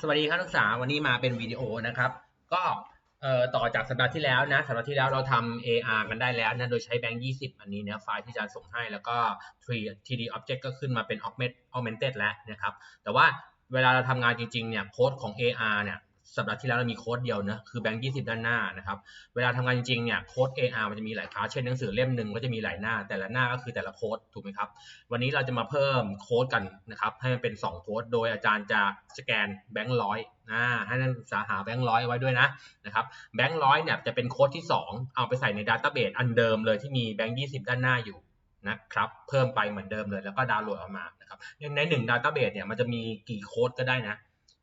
สวัสดีครับนักศึกษาวันนี้มาเป็นวิดีโอนะครับ ก็ต่อจากสัปดาห์ที่แล้วนะสัปดาห์ที่แล้วเราทำ AR กันได้แล้วนะโดยใช้แบงค์20 อันนี้นะไฟล์ที่อาจารย์ส่งให้แล้วก็ 3D Object ก็ขึ้นมาเป็น Augment Augmented แล้วนะครับ แต่ว่าเวลาเราทำงานจริงๆเนี่ยโค้ดของ AR เนี่ย สัปดาห์ที่แล้วเรามีโค้ดเดียวนะคือแบงค์20ด้านหน้านะครับเวลาทำงานจริงๆเนี่ยโค้ด AR มันจะมีหลายคลาสเช่นหนังสือเล่มหนึ่งก็จะมีหลายหน้า แต่ละหน้าก็คือแต่ละโค้ดถูกไหมครับวันนี้เราจะมาเพิ่มโค้ดกันนะครับให้มันเป็น2โค้ดโดยอาจารย์จะสแกนแบงค์ร้อยนะให้นักศึกษาหาแบงค์ร้อยไว้ด้วยนะนะครับแบงค์ร้อยเนี่ยจะเป็นโค้ดที่ 2 เอาไปใส่ในดัตต้าเบสอันเดิมเลยที่มีแบงค์ยี่สิบด้านหน้าอยู่นะครับเพิ่มไปเหมือนเดิมเลยแล้วก็ดาวน์โหลดออกมานะครับในหนึ่งดัตต้าเบสเนี่ยมันจะมีกี่โค้ดก็ได้นะ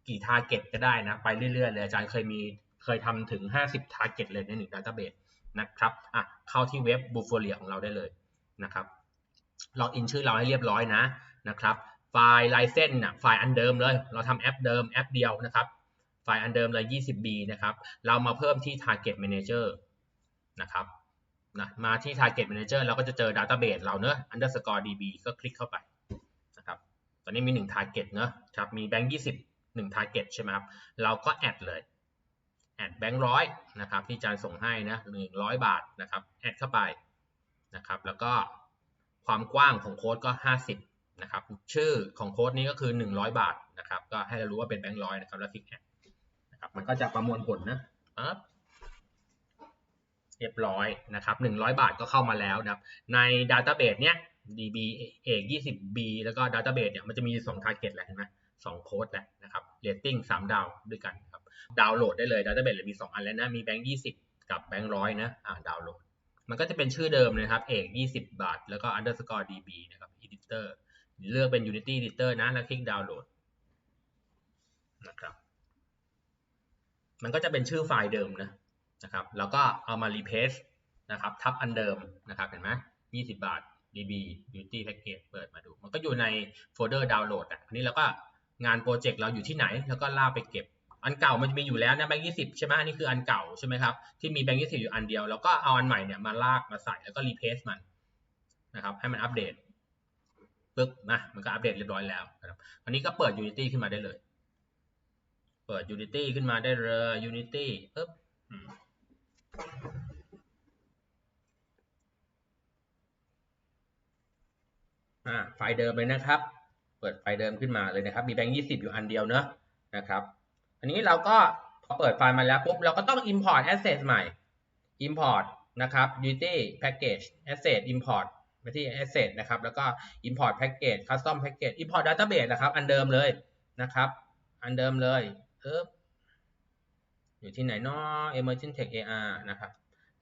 กี่ทาร์เก็ตก็ได้นะ ไปเรื่อยๆเลยอาจารย์เคยมีเคยทำถึง 50ทาร์เก็ตเลยในหนึ่งดัตต้าเบสนะครับอะเข้าที่เว็บบูฟเ i ียของเราได้เลยนะครับล็อกอินชื่อเราให้เรียบร้อยนะนะครับไฟล์ไลเซนน่ะไฟล์อันเดิมเลย เราทำแอปเดิมแอปเดียวนะครับ ไฟล์อันเดิมเลย 20B นะครับ เรามาเพิ่มที่ Target Manager นะครับนะมาที่ Target Manager เราก็จะเจอ Database เราเนอะ underscore db ก็คลิกเข้าไปนะครับ ตอนนี้มี 1 Target เนอะครับ มีแบงค์20 1 Target ใช่ไหมครับ เราก็แอดเลยแอดแบงค์ร้อยนะครับที่อาจารย์ส่งให้นะ100บาทนะครับแอดเข้าไปนะครับ แล้วก็ความกว้างของโค้ดก็ 50นะครับ ชื่อของโค้ดนี้ก็คือ 100 บาทนะครับ ก็ให้เรารู้ว่าเป็นแบงค์ร้อยนะครับ แล้วคลิกแอดนะครับ มันก็จะประมวลผลนะปั๊บเรียบร้อยนะครับ 100 บาทก็เข้ามาแล้วนะครับ ใน Database เบดเนี้ย DB เอก 20B แล้วก็ Database เนี่ยมันจะมี2 Target แหละเห็นไหม สองโค้ดแหละนะครับเรตติ้ง3 ดาวด้วยกันครับดาวน์โหลดได้เลย Database เลยมี 2 อันแล้วนะ มีแบงค์20 กับแบงค์ร้อยนะอ่าดาวน์โหลด มันก็จะเป็นชื่อเดิมเลยครับเอก20 บาท แล้วก็ underscore db นะครับ editor เลือกเป็น unity editor นะ แล้วคลิกดาวน์โหลดนะครับมันก็จะเป็นชื่อไฟล์เดิมนะนะครับ แล้วก็เอามา replace นะครับทับอันเดิมนะครับเห็นไหม20 บาท db unity package เปิดมาดู มันก็อยู่ในโฟลเดอร์ดาวน์โหลดอะอันนี้เราก็ งานโปรเจกต์เราอยู่ที่ไหน แล้วก็ล่าไปเก็บ อันเก่ามันจะมีอยู่แล้วนะแบงค์ยี่สิบใช่ไหมอันนี้คืออันเก่าใช่ไหมครับที่มีแบงค์ยี่สิบอยู่อันเดียวแล้วก็เอาอันใหม่เนี่ยมาลากมาใส่แล้วก็รีเพสมันนะครับให้มันอัปเดตปึ๊บนะมันก็อัปเดตเรียบร้อยแล้วนะครับอันนี้ก็เปิด Unity ขึ้นมาได้เลย เปิด Unity ขึ้นมาได้เลย Unity ปึ๊บอ่าไฟล์เดิมเลยนะครับ เปิดไฟล์เดิมขึ้นมาเลยนะครับ มีแบงค์ยี่สิบอยู่อันเดียวเนอะนะครับ อันนี้เราก็พอเปิดไฟล์มาแล้วปุ๊บเราก็ต้อง import asset ใหม่ import นะครับ unity package asset import ไปที่ asset นะครับ แล้วก็ import package custom package import database นะครับ อันเดิมเลยนะครับ อันเดิมเลยเอ๊บอยู่ที่ไหนเนาะ emerging tech AR นะครับ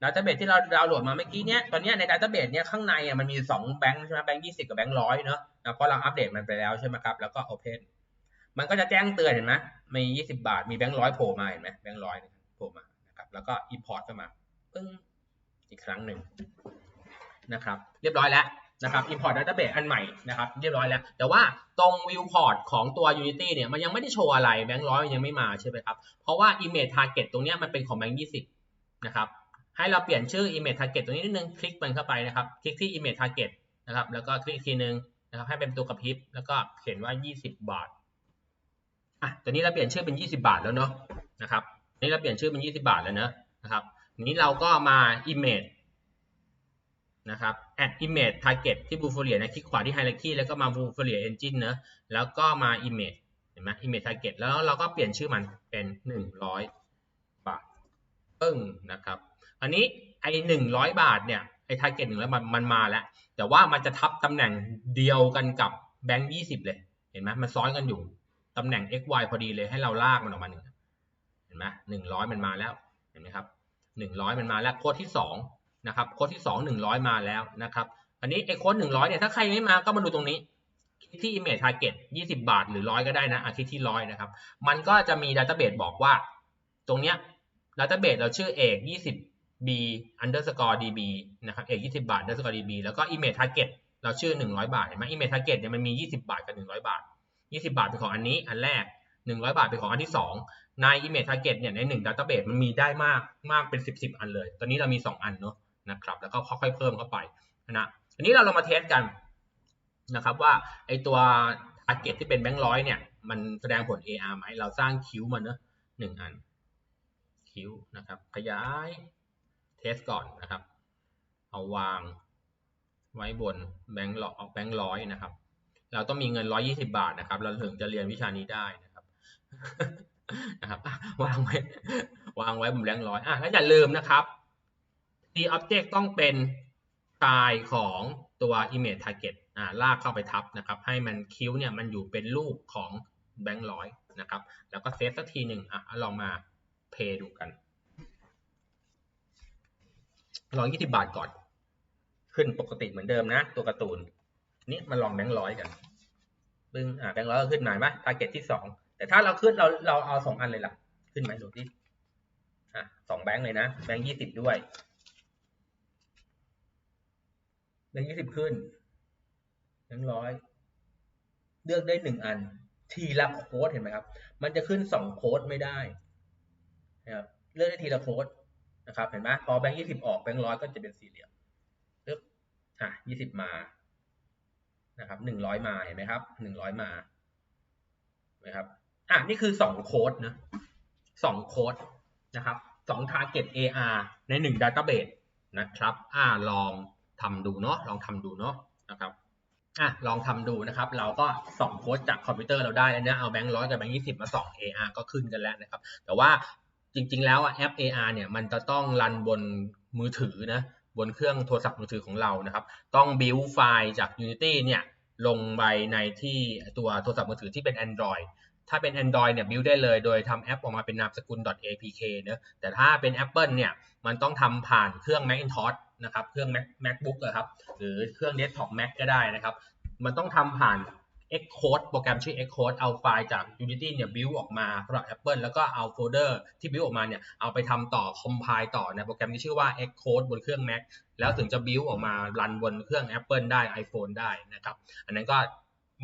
database ที่เราดาวน์โหลดมาเมื่อกี้เนี้ยตอนเนี้ยใน database เนี้ยข้างในอะมันมี2แบงค์ใช่ไหมแบงค์ยี่สิบกับแบงค์ร้อยเนาะนะเพราะเราอัปเดตมันไปแล้วใช่ไหมครับ แล้วก็ open มันก็จะแจ้งเตือนเห็นไหมมี20บาท มีแบงค์ร้อยโผล่มาเห็นไหมแบงค์ร้อยโผล่มานะครับ แล้วก็ import เข้ามาปึ้งอีกครั้งหนึ่งนะครับ เรียบร้อยแล้วนะครับ import database อันใหม่นะครับ เรียบร้อยแล้ว แต่ว่าตรง viewport ของตัว unity เนี่ย มันยังไม่ได้โชว์อะไร แบงค์ร้อยยังไม่มาใช่ไหมครับ เพราะว่า image target ตรงเนี้ยมันเป็นของแบงค์20นะครับ ให้เราเปลี่ยนชื่อ image target ตรงนี้นิดนึง คลิกมันเข้าไปนะครับ คลิกที่ image target นะครับ แล้วก็คลิกทีนึงนะครับ ให้เป็นตัวกระพริบ แล้วก็เขียนว่า 20 บาท อะตอนนี้เราเปลี่ยนชื่อเป็น 20 บาทแล้วเนาะ นะครับ นี่เราเปลี่ยนชื่อเป็น 20 บาทแล้วเนอะนะครับทีนี้เราก็มา image นะครับ add image target ที่ b u f o r i a นะ คลิกขวาที่ hierarchy แล้วก็มา b u f o r i a engine เนอะแล้วก็มา image เห็นไหม image target แล้วเราก็เปลี่ยนชื่อมันเป็น 100 บาท ปึ้ง นะครับ อันนี้ไอ้100บาทเนี่ยไอ้ target หนึ่งแล้วมันมันมาแล้ว แต่ว่ามันจะทับตำแหน่งเดียวกันกับแบงค์20เลย เห็นไหมมันซ้อนกันอยู่ตำแหน่ง x y พอดีเลยให้เราลากมันออกมาหนึ่งเห็นไหมหนึ่งร้อยมันมาแล้วเห็นไหมครับหนึ่งร้อยมันมาแล้วโค้ดที่สองนะครับโค้ดที่สองหนึ่งร้อยมาแล้วนะครับอันนี้ไอ้โค้ดหนึ่งร้อยเนี่ยถ้าใครไม่มาก็มาดูตรงนี้ที่ image target ยี่สิบาทหรือร้อยก็ได้นะอาทิตย์ที่ร้อยนะครับ มันก็จะมี database บอกว่า ตรงเนี้ย database เราชื่อเอกยี่สิบ b underscore db นะครับเอกยี่สิบาท underscore db แล้วก็ image target เราชื่อหนึ่งร้อยบาทเห็นไหม image target เนี่ยมันมียี่สิบาทกับหนึ่งร้อยบาท20บาทเป็นของอันนี้อันแรก100บาทเป็นของอันที่2ใน image target เนี่ยใน1 database มันมีได้มากมากเป็น10 10อันเลย ตอนนี้เรามี2อันเนาะนะครับ แล้วก็ค่อยๆเพิ่มเข้าไปนะอันนี้เราลองมาเทสกันนะครับว่าไอตัว target ที่เป็นแบงค์ร้อยเนี่ยมันแสดงผล AR ไหมเราสร้างคิ้วมาเนอะหนึ่งอันคิ้วนะครับขยาย เทสก่อนนะครับ เอาวางไว้บนแบงค์ร้อยแบงค์ร้อยนะครับ เราต้องมีเงินร้อยี่สิบาทนะครับ เราถึงจะเรียนวิชานี้ได้นะครับนะครับวางไว้วางไว้บนแบงค์ร้อยอะแล้วอย่าลืมนะครับ D object ต้องเป็นไฟล์ของตัว image target อ่าลากเข้าไปทับนะครับ ให้มันคิ้วเนี่ยมันอยู่เป็นรูปของแบงค์ร้อยนะครับ แล้วก็เซฟสักทีหนึ่งอะลองมาเพย์ดูกัน ร้อยยี่สิบาทก่อน ขึ้นปกติเหมือนเดิมนะ ตัวการ์ตูน นี่มาลองแบงค์ร้อยกันปึ้งอ่าแบงค์ร้อยก็ขึ้นมาไหมทาร์เก็ตที่สองแต่ถ้าเราขึ้นเราเราเอาสองอันเลยล่ะ ขึ้นไหมดูที่อะสองแบงค์เลยนะ แบงค์ยี่สิบด้วย แบงค์ยี่สิบขึ้น แบงค์ร้อยเลือกได้หนึ่งอัน ทีละโค้ดเห็นไหมครับ มันจะขึ้นสองโค้ดไม่ได้นะครับเลือกได้ทีละโค้ด นะครับเห็นไหมพอแบงค์ยี่สิบออกแบงค์ร้อยก็จะเป็นสี่เหลี่ยมปึ๊บอะยี่สิบมานะครับหนึ่งร้อยมาเห็นไหมครับหนึ่งร้อยมาเห็นะครับอะนี่คือสองโค้ดนะสองโค้ดนะครับสอง target AR ในหนึ่ง database นะครับอ่าลองทำดูเนาะลองทำดูเนาะนะครับอะลองทำดูนะครับ เราก็ส่องโค้ดจากคอมพิวเตอร์เราได้แล้วนะเอาแบงค์ร้อยกับแบงค์ยี่สิบมาส่อง AR ก็ขึ้นกันแล้วนะครับ แต่ว่า จริง ๆ แล้วแอป AR เนี่ยมันจะต้องรันบนมือถือนะบนเครื่องโทรศัพท์มือถือของเรานะครับ ต้อง build ไฟล์จาก Unity เนี่ยลงไปในที่ตัวโทรศัพท์มือถือที่เป็น Android ถ้าเป็น Android เนี่ย build ได้เลย โดยทำแอปออกมาเป็นนามสกุล .apk เนะแต่ถ้าเป็น Apple เนี่ยมันต้องทำผ่านเครื่อง Macintosh นะครับ เครื่อง Mac MacBook นะครับ หรือเครื่อง Desktop Mac ก็ได้นะครับ มันต้องทำผ่าน Xcode โปรแกรมชื่อ Xcode เอาไฟล์จาก Unity เนี่ย build ออกมาสำหรับ Apple แล้วก็เอาโฟลเดอร์ที่ build ออกมาเนี่ย เอาไปทำต่อ compile ต่อในโปรแกรมที่ชื่อว่า Xcode บนเครื่อง Mac แล้วถึงจะ build ออกมารันบนเครื่อง Apple ได้ iPhone ได้นะครับ อันนั้นก็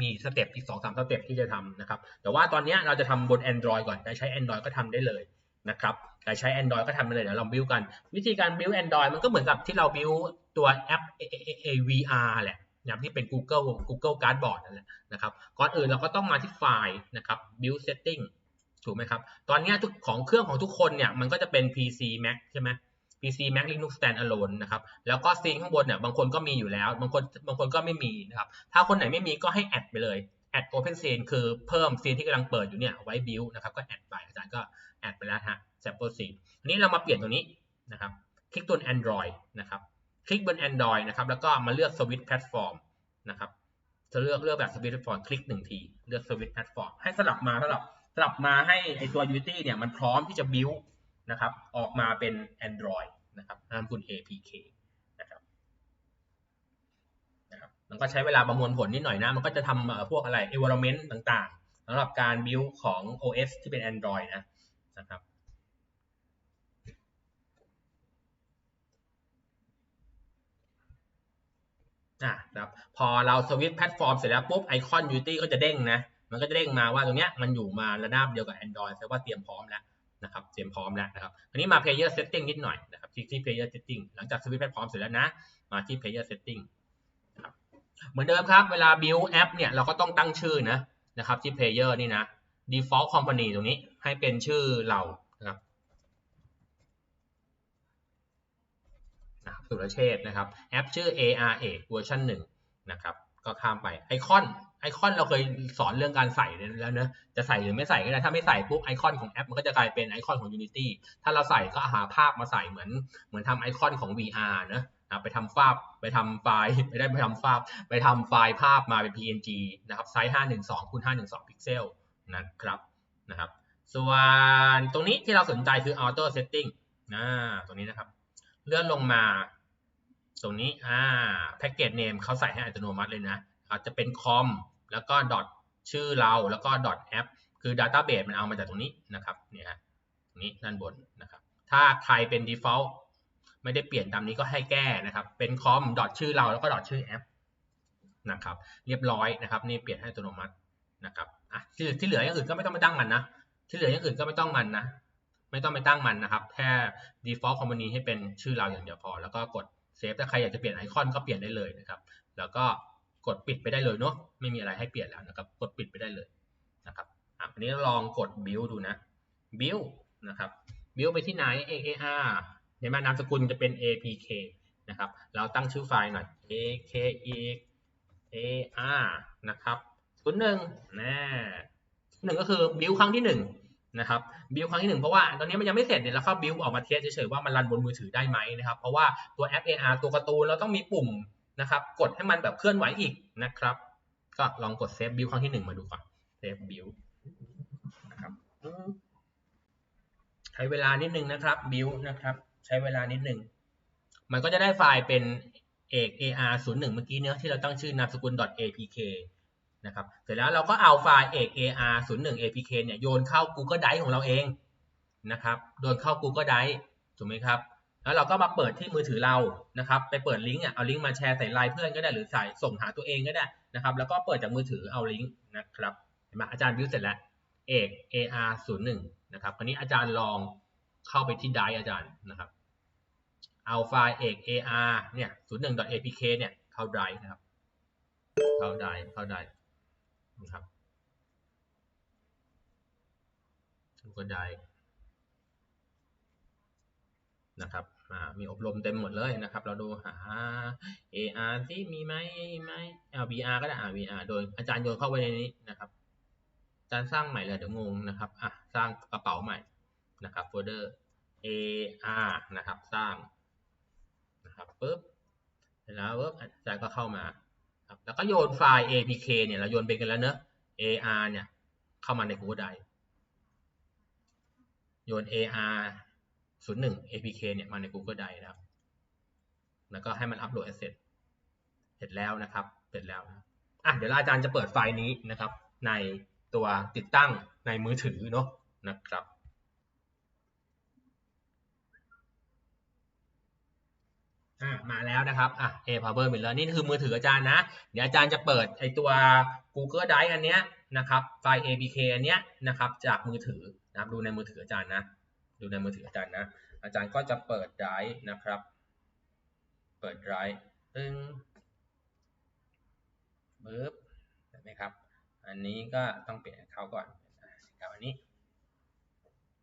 มีสเต็ปอีก 2-3สเต็ปที่จะทำนะครับ แต่ว่าตอนนี้เราจะทำบน Android ก่อนใครใช้ Android ก็ทำได้เลยนะครับใครใช้ Android ก็ทำได้เลย เดี๋ยวเรา build กัน วิธีการ build Android มันก็เหมือนกับที่เรา build ตัวแอป AVR แหละ นะครับที่เป็น Google Google Cardboard นั่นแหละนะครับก่อนอื่นเราก็ต้องมาที่ไฟล์นะครับ build setting ถูกไหมครับ ตอนนี้ทุกของเครื่องของทุกคนเนี่ยมันก็จะเป็น PC Mac ใช่ไหม PC Mac Linux Standalone นะครับ แล้วก็ซีนข้างบนเนี่ยบางคนก็มีอยู่แล้ว บางคนบางคนก็ไม่มีนะครับ ถ้าคนไหนไม่มีก็ให้แอดไปเลย แอด Open Scene คือเพิ่มซีนที่กำลังเปิดอยู่เนี่ยไว้ build นะครับ ก็แอดไปอาจารย์ก็แอดไปแล้วฮะ sample scene อันนี้เรามาเปลี่ยนตัวนี้นะครับ คลิกตัว Android นะครับ คลิกบน Android นะครับแล้วก็มาเลือก Switch Platform นะครับจะเลือกเลือกแบบ Switch Platform คลิกหนึ่งทีเลือก Switch Platform ให้สลับมาสลับสลับมาให้ไอตัว Unity เนี่ยมันพร้อมที่จะ build นะครับออกมาเป็น Android นะครับนามคุณ APK นะครับนะครับมันก็ใช้เวลาประมวลผลนิดหน่อยนะ มันก็จะทำพวกอะไร environment ต่างๆสำหรับการ build ของ OS ที่เป็น Android นะนะครับ อะครับพอเราสวิตช์แพลตฟอร์มเสร็จแล้วปุ๊บไอคอน Unity ก็จะเด้งนะมันก็จะเด้งมาว่าตรงเนี้ยมันอยู่มาระนาบเดียวกับ Android แสดงว่าเตรียมพร้อมแล้วนะครับเตรียมพร้อมแล้วนะครับอันนี้มา Player Setting นิดหน่อยนะครับที่ที่ Player Setting หลังจากสวิตช์แพลตฟอร์มเสร็จแล้วนะมาที่ Player Setting เหมือนเดิมครับเวลา build app เนี่ยเราก็ต้องตั้งชื่อนะนะครับที่ Player นี่นะ default company ตรงนี้ให้เป็นชื่อเรานะครับนะครับ สุรเชษนะครับแอปชื่อ ARA เวอร์ชัน1นะครับก็ข้ามไปไอคอนไอคอนเราเคยสอนเรื่องการใส่แล้วเนะจะใส่หรือไม่ใส่ก็ได้ถ้าไม่ใส่ปุ๊บไอคอนของแอปมันก็จะกลายเป็นไอคอนของ Unity ถ้าเราใส่ก็หาภาพมาใส่เหมือนเหมือนทำไอคอนของ VR นะนะไปทำฟาบไปทำไฟล์ไม่ได้ไปทำฟาบไปทำไฟล์ภาพมาเป็น PNG นะครับไซส์ 512คูณ512 พิกเซลนะครับนะครับ ส่วนตรงนี้ที่เราสนใจคือ auto setting นะตรงนี้นะครับ เลื่อนลงมาตรงนี้อ่า package name เขาใส่ให้อัตโนมัติเลยนะอาจจะเป็นคอมแล้วก็ dot ชื่อเราแล้วก็ dot app คือ database มันเอามาจากตรงนี้นะครับเนี่ยตรงนี้ด้านบนนะครับ ถ้าใครเป็น default ไม่ได้เปลี่ยนตามนี้ก็ให้แก้นะครับ เป็นคอม dot ชื่อเราแล้วก็ dot ชื่อแอปนะครับเรียบร้อยนะครับนี่เปลี่ยนให้อัตโนมัตินะครับอะที่ที่เหลืออย่างอื่นก็ไม่ต้องไปตั้งมันนะที่เหลืออย่างอื่นก็ไม่ต้องมันนะ ไม่ต้องไปตั้งมันนะครับ แค่ default company ให้เป็นชื่อเราอย่างเดียวพอ แล้วก็กดเซฟถ้าใครอยากจะเปลี่ยนไอคอนก็เปลี่ยนได้เลยนะครับ แล้วก็กดปิดไปได้เลยเนาะ ไม่มีอะไรให้เปลี่ยนแล้วนะครับ กดปิดไปได้เลยนะครับอะอันนี้ลองกด build ดูนะ build นะครับ build ไปที่ไหน AAR เห็นไหมนามสกุลจะเป็น APK นะครับ เราตั้งชื่อไฟล์หน่อย AKE AR นะครับศูนย์หนึ่งนะหนึ่งก็คือ build ครั้งที่หนึ่ง นะครับ build ครั้งที่หนึ่งเพราะว่าตอนนี้มันยังไม่เสร็จเนี่ยแล้วก็ build ออกมาเทสเฉยๆว่ามันรันบนมือถือได้ไหมนะครับเพราะว่าตัวแอป AR ตัวการ์ตูนเราต้องมีปุ่มนะครับกดให้มันแบบเคลื่อนไหวอีกนะครับ ก็ลองกด save build ครั้งที่หนึ่งมาดูก่อน save build นะครับใช้เวลานิดนึงนะครับ build นะครับใช้เวลานิดนึงมันก็จะได้ไฟล์เป็นเอก AR 0 1เมื่อกี้เนื้อที่เราตั้งชื่อนามสกุล .apk นะครับเสร็จแล้วเราก็เอาไฟล์เอก AR 0 1 apk เนี่ยโยนเข้า Google Drive ของเราเองนะครับโยนเข้า Google Drive ถูกไหมครับ แล้วเราก็มาเปิดที่มือถือเรานะครับ ไปเปิดลิงก์อะเอาลิงก์มาแชร์ใส่ไลน์เพื่อนก็ได้หรือใส่ส่งหาตัวเองก็ได้นะครับ แล้วก็เปิดจากมือถือเอาลิงก์นะครับเห็นไหมอาจารย์วิวเสร็จแล้วเอก AR 0 1นะครับคราวนี้อาจารย์ลองเข้าไปที่ไดอาจารย์นะครับ เอาไฟล์เอก AR เนี่ย 01.apk เนี่ยเข้า Drive นะครับเข้า Drive เข้า Drive นะครับก็ Drive นะครับอ่ามีอบรมเต็มหมดเลยนะครับ เราดูหา AR ที่มีไหมไหมเอา VR ก็ได้อ่า VR โดยอาจารย์โยนเข้าไว้ในนี้นะครับ อาจารย์สร้างใหม่เลยเดี๋ยวงงนะครับอะสร้างกระเป๋าใหม่นะครับโฟลเดอร์ AR นะครับ สร้างนะครับปุ๊บแล้วปุ๊บอาจารย์ก็เข้ามา ครับแล้วก็โยนไฟล์ APK เนี่ยเราโยนไปกันแล้วเนอะ AR เนี่ยเข้ามาใน Google Drive โยน AR 01 APK เนี่ยมาใน Google Drive นะครับ แล้วก็ให้มันอัปโหลด asset เสร็จแล้วนะครับ เสร็จแล้วนะอะเดี๋ยวอาจารย์จะเปิดไฟล์นี้นะครับ ในตัวติดตั้งในมือถือเนาะนะครับ อะ มาแล้วนะครับอะ A Power Miller นี่คือมือถืออาจารย์นะ เดี๋ยวอาจารย์จะเปิดไอตัว Google Drive อันเนี้ยนะครับไฟล์ APK อันเนี้ยนะครับจากมือถือนะครับดูในมือถืออาจารย์นะ ดูในมือถืออาจารย์นะ อาจารย์ก็จะเปิด Drive นะครับ เปิด Drive ตึ้งปึ๊บเห็นไหมครับ อันนี้ก็ต้องเปลี่ยนเขาก่อนกับอันนี้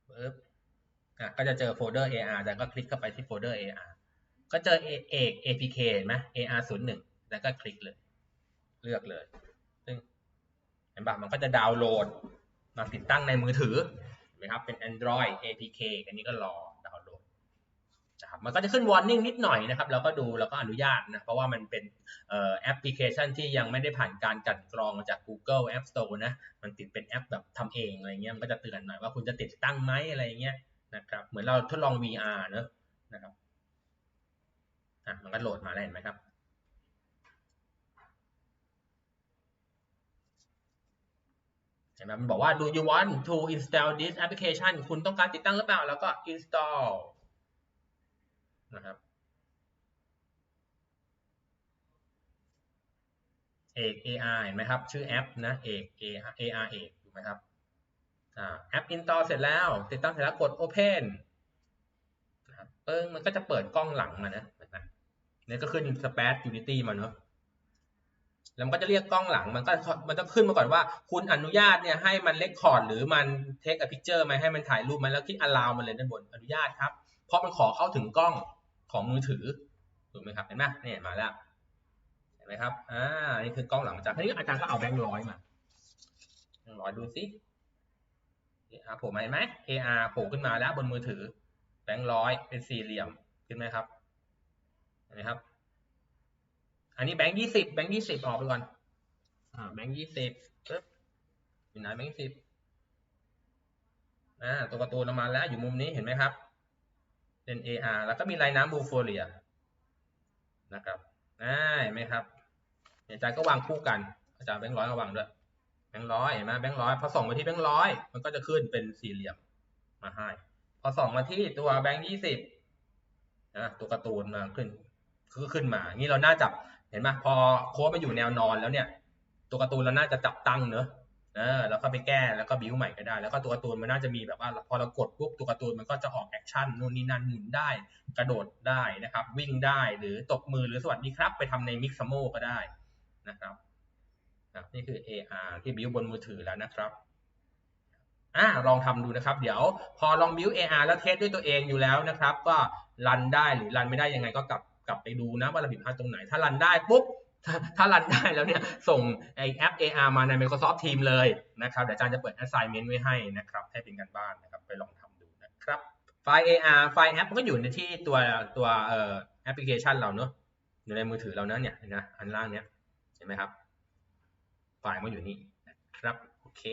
ปึ๊บอะก็จะเจอโฟลเดอร์ AR อาจารย์ก็คลิกเข้าไปที่โฟลเดอร์ AR ก็เจอเอก APK เห็นไหม AR 0 1 แล้วก็คลิกเลย เลือกเลย ซึ่งเห็นปะมันก็จะดาวน์โหลดมาติดตั้งในมือถือเห็นไหมครับ เป็น Android APK อันนี้ก็รอดาวน์โหลดนะครับ มันก็จะขึ้น warning นิดหน่อยนะครับเราก็ดูแล้วก็อนุญาตนะ เพราะว่ามันเป็นแอปพลิเคชันที่ยังไม่ได้ผ่านการกันกรองมาจาก Google App Store นะ มันติดเป็นแอปแบบทำเองอะไรเงี้ย มันก็จะเตือนหน่อยว่าคุณจะติดตั้งไหมอะไรเงี้ยนะครับ เหมือนเราทดลอง VR เนอะนะครับ อะมันก็โหลดมาแล้วเห็นไหมครับ เห็นไหมมันบอกว่า do you want to install this application คุณต้องการติดตั้งหรือเปล่า แล้วก็ install นะครับเอก AR เห็นไหมครับ ชื่อแอปนะเอก AR เอกถูกไหมครับแอป install เสร็จแล้ว ติดตั้งเสร็จแล้วกด open นะครับเออมันก็จะเปิดกล้องหลังมานะนะ นี่ก็ขึ้น Spark Unity มาเนอะแล้วมันก็จะเรียกกล้องหลังมันก็มันจะขึ้นมาก่อนว่า คุณอนุญาตเนี่ยให้มันเลคคอร์ดหรือมันเทค a พิกเจอร์ไหมให้มันถ่ายรูปไหมแล้วคลิก allow มันเลยด้านบนอนุญาตครับ เพราะมันขอเข้าถึงกล้องของมือถือถูกไหมครับเห็นไหมเนี่ยมาแล้วเห็นไหมครับอ่านี่คือกล้องหลังจารย์ทีนี้อาจารย์ก็เอาแบงค์ร้อยมาแบงค์ร้อยดูสิ AR โผล่มาเห็นไหม AR โผล่ขึ้นมาแล้วบนมือถือแบงค์ร้อยเป็นสี่เหลี่ยมขึ้นไหมครับ นไหมครับ อันนี้แบงค์ยี่สิบแบงค์ยี่สิบออกไปก่อนอ่าแบงค์ยี่สิบปึ๊บอยู่ไหนแบงค์สิบอ่าตัวการ์ตูนออกมาแล้วอยู่มุมนี้เห็นไหมครับเป็น AR แล้วก็มีลายน้ำบูโฟเลียนะครับอ่าเห็นไหมครับอาจารย์ก็วางคู่กัน อาจารย์แบงค์ร้อยก็วางด้วยแบงค์ร้อยเห็นไหมแบงค์ร้อยพอส่องไปที่แบงค์ร้อยมันก็จะขึ้นเป็นสี่เหลี่ยมมาให้ พอส่องมาที่ตัวแบงค์ยี่สิบนะตัวการ์ตูนมาขึ้น คือขึ้นมางี้เราน่าจับเห็นไหมพอโค้ดมาอยู่แนวนอนแล้วเนี่ย ตัวการ์ตูนเราน่าจะจับตั้งเนอะเออแล้วก็ไปแก้แล้วก็บิวใหม่ก็ได้ แล้วก็ตัวการ์ตูนมันน่าจะมีแบบว่า พอเรากดปุ๊บตัวการ์ตูนมันก็จะออกแอคชั่นนู่นนี่นั่นหมุนได้ กระโดดได้นะครับ วิ่งได้หรือตบมือหรือสวัสดีครับ ไปทำในมิกซ์โมก็ได้นะครับนะนี่คือ AR ที่บิวบนมือถือแล้วนะครับอ่าลองทำดูนะครับ เดี๋ยวพอลองบิว AR แล้วเทสด้วยตัวเองอยู่แล้วนะครับ ก็รันได้หรือรันไม่ได้ยังไงก็กลับ กลับไปดูนะว่าเราผิดพลาดตรงไหน ถ้ารันได้ปุ๊บถ้าถ้ารันได้แล้วเนี่ยส่งไอแอป AR มาใน Microsoft Team เลยนะครับเดี๋ยวอาจารย์จะเปิด assignment ไว้ให้นะครับให้เป็นการบ้านนะครับไปลองทำดูนะครับไฟล์ AR ไฟล์แอปมันก็อยู่ในที่ตัวตัวเอ่อแอปพลิเคชันเราเนอะอยู่ในมือถือเราเนอะเนี่ยนนะอันล่างเนี้ยเห็นไหมครับไฟล์มันอยู่นี่นะครับโอเค